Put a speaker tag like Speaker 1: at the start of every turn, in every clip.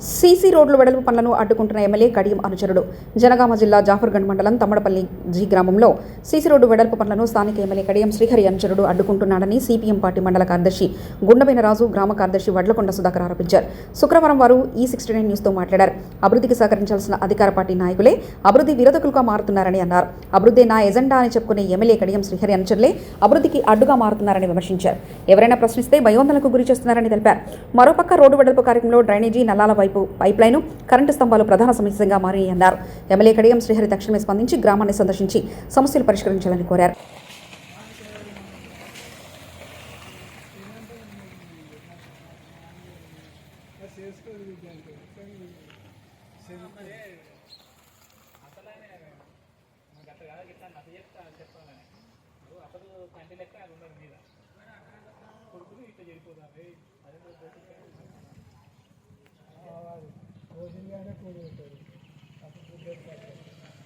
Speaker 1: CC రోడ్లు వెడల్పు పనులను అడ్డుకుంటున్న ఎమ్మెల్యే కడియం అనుచరుడు. జనగామ జిల్లా జాఫర్గండ్ మండలం తమ్మడపల్లి జీ గ్రామంలో సీసీ రోడ్డు వెడల్పు పనులను స్థానిక ఎమ్మెల్యే కడియం శ్రీహరి అనుచరుడు అడ్డుకుంటున్నాడని సిపిఎం పార్టీ మండల కార్యదర్శి గుండబైన రాజు గ్రామ కార్యదర్శి వడ్లకొండ సుధాకర్ ఆరోపించారు. శుక్రవారం వారు ఈ సిక్స్టీ నైన్ న్యూస్తో మాట్లాడారు. అభివృద్ధికి సహకరించాల్సిన అధికార పార్టీ నాయకులే అభివృద్ధి విరోధకులుగా మారుతున్నారని అన్నారు. అభివృద్ధి నా ఎజెండా అని చెప్పుకునే ఎమ్మెల్యే కడియం శ్రీహరి అనుచరులే అభివృద్ధికి అడ్డుగా మారుతున్నారని విమర్శించారు. ఎవరైనా ప్రశ్నిస్తే భయోందనకు గురి చేస్తున్నారని తెలిపారు. మరోపక్క రోడ్డు వెడల్పు కార్యక్రమంలో డ్రైనేజీ నల్లాల వైపు పైప్లైను కరెంటు స్తంభాలు ప్రధాన సమస్యగా మారాయన్నారు. ఎమ్మెల్యే కడియం శ్రీహరి తక్షణమే స్పందించి గ్రామాన్ని సందర్శించి సమస్యలు పరిష్కరించాలని కోరారు.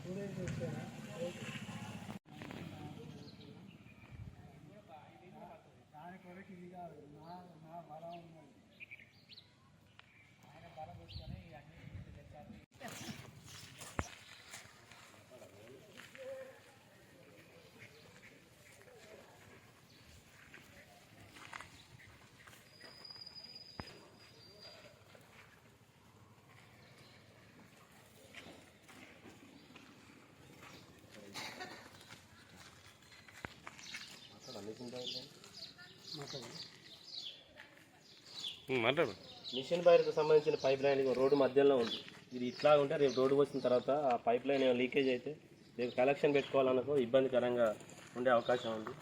Speaker 2: ఉమ్, మాట్లాడు.
Speaker 3: మిషన్ వైర్కు సంబంధించిన పైప్ లైన్ రోడ్డు మధ్యలో ఉంది. ఇది ఇట్లా ఉంటే రేపు రోడ్డు వచ్చిన తర్వాత ఆ పైప్ లైన్ లీకేజ్ అయితే రేపు కలెక్షన్ పెట్టుకోవాలనుకో ఇబ్బందికరంగా ఉండే అవకాశం ఉంది.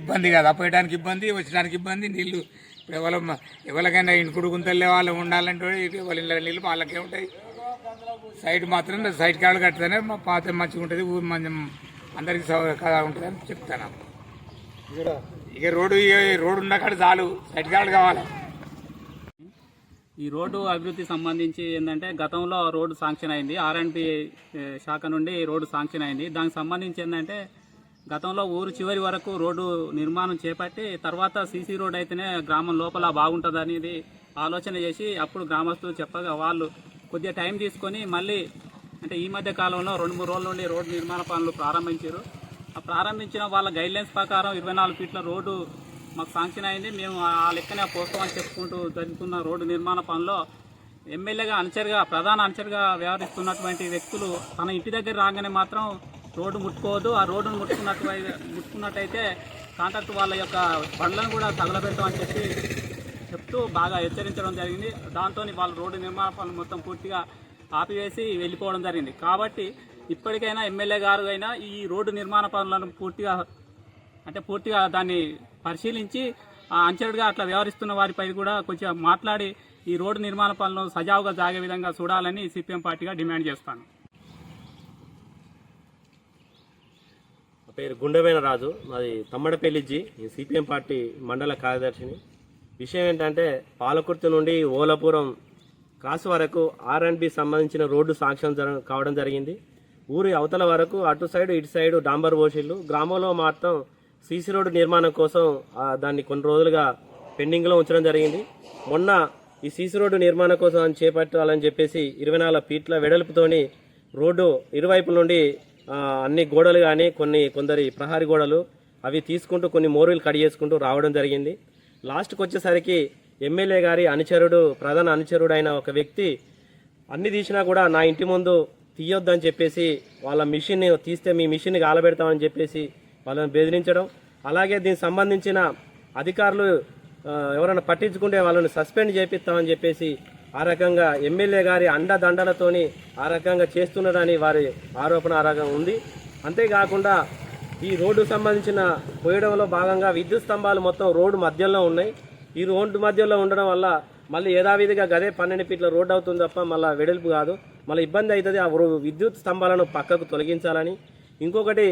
Speaker 4: ఇబ్బంది కదా. పోయడానికి ఇబ్బంది వచ్చడానికి ఇబ్బంది. నీళ్ళు ఇప్పుడు ఎవరు ఎవరికైనా ఇంకుడు గుంతలే వాళ్ళు ఉండాలంటే వాళ్ళ ఇళ్ళ నీళ్ళు వాళ్ళకే ఉంటాయి. సైడ్ మాత్రం సైడ్ కాళ్ళు కడితేనే మా పాత మంచిగా ఉంటుంది. ఊరు మంచి అందరికీ కదా ఉంటుంది అని చెప్తాను. ఇక రోడ్డు రోడ్డు ఉన్న కాడ చాలు. సైడ్ కాళ్ళు కావాలి.
Speaker 5: ఈ రోడ్డు అభివృద్ధి సంబంధించి ఏంటంటే గతంలో రోడ్డు శాంక్షన్ అయింది. ఆర్ఎండ్పి శాఖ నుండి రోడ్డు శాంక్షన్ అయింది. దానికి సంబంధించి ఏంటంటే గతంలో ఊరు చివరి వరకు రోడ్డు నిర్మాణం చేపట్టి తర్వాత సీసీ రోడ్ అయితేనే గ్రామం లోపల బాగుంటుంది అనేది ఆలోచన చేసి అప్పుడు గ్రామస్తులు చెప్పగా వాళ్ళు కొద్దిగా టైం తీసుకొని మళ్ళీ అంటే ఈ మధ్య కాలంలో రెండు మూడు రోజుల నుండి రోడ్డు నిర్మాణ పనులు ప్రారంభించారు. ఆ ప్రారంభించిన వాళ్ళ గైడ్లైన్స్ ప్రకారం ఇరవై నాలుగు ఫీట్ల రోడ్డు మాకు శాంక్షన్ అయింది. మేము ఆ లెక్కనే పోస్తామని చెప్పుకుంటూ జరుగుతున్న రోడ్డు నిర్మాణ పనిలో ఎమ్మెల్యేగా అనుచరుగా ప్రధాన అనుచరుగా వ్యవహరిస్తున్నటువంటి వ్యక్తులు తన ఇంటి దగ్గర రాగానే మాత్రం రోడ్డు ముట్టుకోవద్దు. ఆ రోడ్డును ముట్టుకున్నట్టు ముట్టుకున్నట్టయితే కాంట్రాక్ట్ వాళ్ళ యొక్క బండ్లను కూడా తగలబెడతామని చెప్పి చెప్తూ బాగా హెచ్చరించడం జరిగింది. దాంతో వాళ్ళు రోడ్డు నిర్మాణ పనులు మొత్తం పూర్తిగా ఆపివేసి వెళ్ళిపోవడం జరిగింది. కాబట్టి ఇప్పటికైనా ఎమ్మెల్యే గారు అయినా ఈ రోడ్డు నిర్మాణ పనులను పూర్తిగా అంటే పూర్తిగా దాన్ని పరిశీలించి ఆ అట్లా వ్యవహరిస్తున్న వారిపై కూడా కొంచెం మాట్లాడి ఈ రోడ్డు నిర్మాణ పనులను సజావుగా జాగే విధంగా చూడాలని సిపిఎం పార్టీగా డిమాండ్ చేస్తాను.
Speaker 3: పేరు గుండెమైన రాజు. మాది తమ్మడపల్లి జీ. ఈ సిపిఎం పార్టీ మండల కార్యదర్శిని. విషయం ఏంటంటే పాలకుర్తి నుండి ఓలపురం కాసు వరకు ఆర్ అండ్ బి సంబంధించిన రోడ్డు సాంక్షన్ జర కావడం జరిగింది. ఊరి అవతల వరకు అటు సైడ్ ఇటు సైడు డాంబర్ పోషిళ్ళు గ్రామంలో మాత్రం సీసీ రోడ్డు నిర్మాణం కోసం దాన్ని కొన్ని రోజులుగా పెండింగ్లో ఉంచడం జరిగింది. మొన్న ఈ సీసీ రోడ్డు నిర్మాణం కోసం చేపట్టాలని చెప్పేసి ఇరవై నాలుగు ఫీట్ల వెడల్పుతోని రోడ్డు ఇరువైపుల నుండి అన్ని గోడలు కానీ కొన్ని కొందరి ప్రహారీ గోడలు అవి తీసుకుంటూ కొన్ని మోరులు కట్ చేసుకుంటూ రావడం జరిగింది. లాస్ట్కి వచ్చేసరికి ఎమ్మెల్యే గారి అనుచరుడు ప్రధాన అనుచరుడు అయిన ఒక వ్యక్తి అన్ని తీసినా కూడా నా ఇంటి ముందు తీయొద్దని చెప్పేసి వాళ్ళ మిషన్ తీస్తే మీ మిషన్ కాలబెడతామని చెప్పేసి వాళ్ళని బెదిరించడం అలాగే దీనికి సంబంధించిన అధికారులు ఎవరైనా పట్టించుకుంటే వాళ్ళని సస్పెండ్ చేపిస్తామని చెప్పేసి ఆ రకంగా ఎమ్మెల్యే గారి అండదండలతోని ఆ రకంగా చేస్తున్నదని వారి ఆరోపణ ఆ రకంగా ఉంది. అంతేకాకుండా ఈ రోడ్డు సంబంధించిన పోయడంలో భాగంగా విద్యుత్ స్తంభాలు మొత్తం రోడ్డు మధ్యలో ఉన్నాయి. ఈ రోడ్డు మధ్యలో ఉండడం వల్ల మళ్ళీ యథావిధిగా గదే పన్నెండు ఫీట్ల రోడ్డు అవుతుంది తప్ప మళ్ళీ వెడల్పు కాదు. మళ్ళీ ఇబ్బంది అవుతుంది ఆ విద్యుత్ స్తంభాలను పక్కకు తొలగించాలని. ఇంకొకటి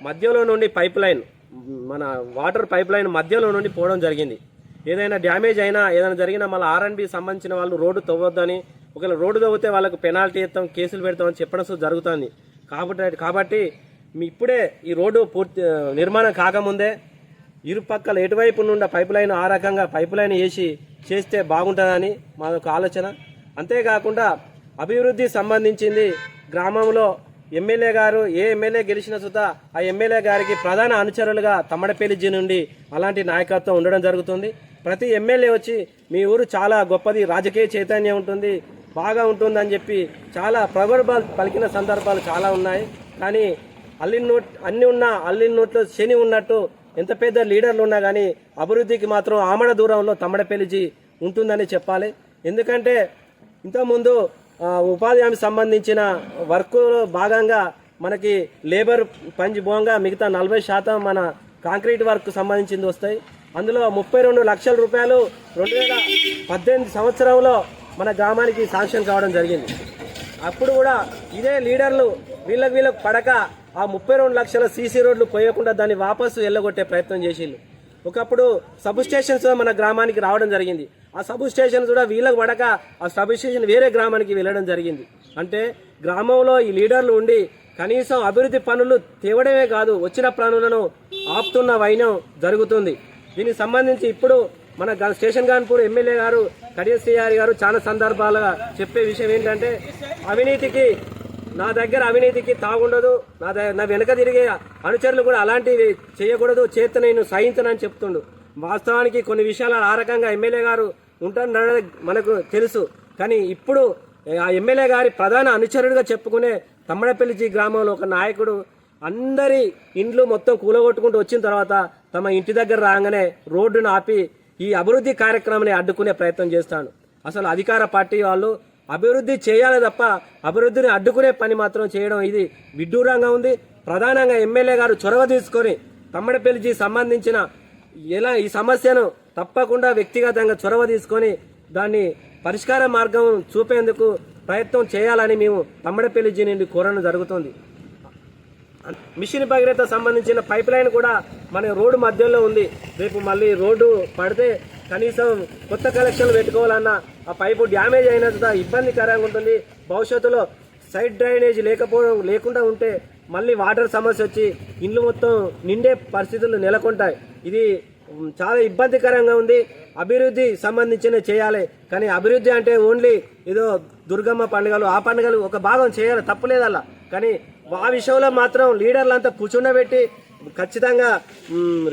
Speaker 3: మధ్యలో నుండి పైప్ లైన్ మన వాటర్ పైప్ లైన్ మధ్యలో నుండి పోవడం జరిగింది. ఏదైనా డ్యామేజ్ అయినా ఏదైనా జరిగినా మళ్ళీ ఆర్ఎన్బి సంబంధించిన వాళ్ళు రోడ్డు తవ్వొద్దని ఒకవేళ రోడ్డు తవ్వితే వాళ్ళకు పెనాల్టీ ఇస్తాం కేసులు పెడతామని చెప్పడం జరుగుతుంది. కాబట్టి కాబట్టి మీ ఇప్పుడే ఈ రోడ్డు పూర్తి నిర్మాణం కాకముందే ఇరుపక్కల ఎటువైపు నుండి పైప్ లైన్ ఆ రకంగా పైప్ లైన్ వేసి చేస్తే బాగుంటుందని మా యొక్క ఆలోచన. అంతేకాకుండా అభివృద్ధి సంబంధించింది గ్రామంలో ఎమ్మెల్యే గారు ఏ ఎమ్మెల్యే గెలిచిన సుతా ఆ ఎమ్మెల్యే గారికి ప్రధాన అనుచరులుగా తమ్మడపల్లి నుండి అలాంటి నాయకత్వం ఉండడం జరుగుతుంది. ప్రతి ఎమ్మెల్యే వచ్చి మీ ఊరు చాలా గొప్పది రాజకీయ చైతన్యం ఉంటుంది బాగా ఉంటుందని చెప్పి చాలా ప్రగర్భాలు పలికిన సందర్భాలు చాలా ఉన్నాయి. కానీ అల్లిన నోట్ అన్ని ఉన్నా అల్లిన నోట్లో శని ఉన్నట్టు ఎంత పెద్ద లీడర్లు ఉన్నా కానీ అభివృద్ధికి మాత్రం ఆమడ దూరంలో తమ్మడపల్లిజీ ఉంటుందని చెప్పాలి. ఎందుకంటే ఇంతకుముందు ఉపాధి హామీ సంబంధించిన వర్క్లో భాగంగా మనకి లేబర్ పంచి మిగతా నలభై శాతం మన కాంక్రీట్ వర్క్ సంబంధించింది వస్తాయి. అందులో ముప్పై రెండు లక్షల రూపాయలు రెండు వేల పద్దెనిమిది సంవత్సరంలో మన గ్రామానికి శాంక్షన్ కావడం జరిగింది. అప్పుడు కూడా ఇదే లీడర్లు వీళ్ళకి వీళ్ళకు పడక ఆ ముప్పై రెండు లక్షల సీసీ రోడ్లు పోయకుండా దాన్ని వాపసు వెళ్ళగొట్టే ప్రయత్నం చేసిండు ఒకప్పుడు సబ్ స్టేషన్స్ మన గ్రామానికి రావడం జరిగింది. ఆ సబ్ స్టేషన్స్ కూడా వీళ్ళకు పడక ఆ సబ్ స్టేషన్ వేరే గ్రామానికి వెళ్ళడం జరిగింది. అంటే గ్రామంలో ఈ లీడర్లు ఉండి కనీసం అభివృద్ధి పనులు తేవడమే కాదు వచ్చిన పనులను ఆపుతున్న వైనం జరుగుతుంది. దీనికి సంబంధించి ఇప్పుడు మన స్టేషన్ కాన్పూర్ ఎమ్మెల్యే గారు కడియ గారు చాలా సందర్భాలుగా చెప్పే విషయం ఏంటంటే అవినీతికి నా దగ్గర అవినీతికి తాగుండదు నా నా వెనక తిరిగే అనుచరులు కూడా అలాంటివి చేయకూడదు చేత నేను సహించనని చెప్తుండు. వాస్తవానికి కొన్ని విషయాలు ఆ రకంగా ఎమ్మెల్యే గారు ఉంటారన్నది మనకు తెలుసు. కానీ ఇప్పుడు ఆ ఎమ్మెల్యే గారి ప్రధాన అనుచరుడిగా చెప్పుకునే తమ్మడపల్లి గ్రామంలో ఒక నాయకుడు అందరి ఇండ్లు మొత్తం కూలగొట్టుకుంటూ వచ్చిన తర్వాత తమ ఇంటి దగ్గర రాగానే రోడ్డును ఆపి ఈ అభివృద్ధి కార్యక్రమాన్ని అడ్డుకునే ప్రయత్నం చేస్తాను. అసలు అధికార పార్టీ వాళ్ళు అభివృద్ధి చేయాలి తప్ప అభివృద్ధిని అడ్డుకునే పని మాత్రం చేయడం ఇది విడ్డూరంగా ఉంది. ప్రధానంగా ఎమ్మెల్యే గారు చొరవ తీసుకొని తమ్మడపల్లికి సంబంధించిన ఎలా ఈ సమస్యను తప్పకుండా వ్యక్తిగతంగా చొరవ తీసుకొని దాన్ని పరిష్కార మార్గం చూపేందుకు ప్రయత్నం చేయాలని మేము తమ్మడపల్లి నుండి కోరడం జరుగుతుంది. మిషన్ భగీరథ సంబంధించిన పైప్ లైన్ కూడా మన రోడ్డు మధ్యలో ఉంది. రేపు మళ్ళీ రోడ్డు పడితే కనీసం కొత్త కలెక్షన్లు పెట్టుకోవాలన్నా ఆ పైపు డ్యామేజ్ అయినంత ఇబ్బందికరంగా ఉంటుంది. భవిష్యత్తులో సైడ్ డ్రైనేజ్ లేకపోవడం లేకుండా ఉంటే మళ్ళీ వాటర్ సమస్య వచ్చి ఇండ్లు మొత్తం నిండే పరిస్థితులు నెలకొంటాయి. ఇది చాలా ఇబ్బందికరంగా ఉంది. అభివృద్ధి సంబంధించిన చేయాలి. కానీ అభివృద్ధి అంటే ఓన్లీ ఏదో దుర్గమ్మ పండుగలు ఆ పండుగలు ఒక భాగం చేయాలి. తప్పులేదల్లా. కానీ ఆ విషయంలో మాత్రం లీడర్లంతా కూర్చుండబెట్టి ఖచ్చితంగా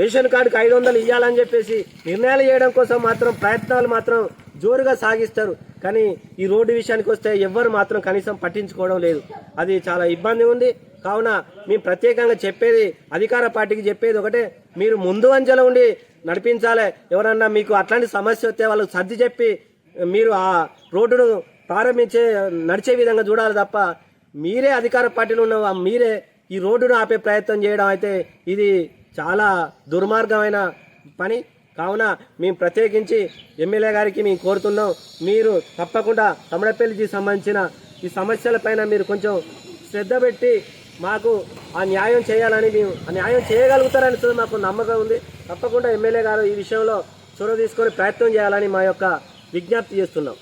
Speaker 3: రేషన్ కార్డుకు ఐదు వందలు ఇవ్వాలని చెప్పేసి నిర్ణయాలు చేయడం కోసం మాత్రం ప్రయత్నాలు మాత్రం జోరుగా సాగిస్తారు. కానీ ఈ రోడ్డు విషయానికి వస్తే ఎవ్వరు మాత్రం కనీసం పట్టించుకోవడం లేదు. అది చాలా ఇబ్బంది ఉంది. కావున మేము ప్రత్యేకంగా చెప్పేది అధికార పార్టీకి చెప్పేది ఒకటే మీరు ముందు అంచెలో ఉండి నడిపించాలి. ఎవరన్నా మీకు అట్లాంటి సమస్య వస్తే వాళ్ళకి సర్ది చెప్పి మీరు ఆ రోడ్డును ప్రారంభించే నడిచే విధంగా చూడాలి తప్ప మీరే అధికార పార్టీలో ఉన్న మీరే ఈ రోడ్డును ఆపే ప్రయత్నం చేయడం అయితే ఇది చాలా దుర్మార్గమైన పని. కావున మేము ప్రత్యేకించి ఎమ్మెల్యే గారికి మేము కోరుతున్నాం. మీరు తప్పకుండా తమిళపల్లికి సంబంధించిన ఈ సమస్యలపైన మీరు కొంచెం శ్రద్ధ పెట్టి మాకు ఆ న్యాయం చేయాలని మేము ఆ న్యాయం చేయగలుగుతారని మాకు నమ్మకం ఉంది. తప్పకుండా ఎమ్మెల్యే గారు ఈ విషయంలో చొరవ తీసుకొని ప్రయత్నం చేయాలని మా యొక్క విజ్ఞప్తి చేస్తున్నాం.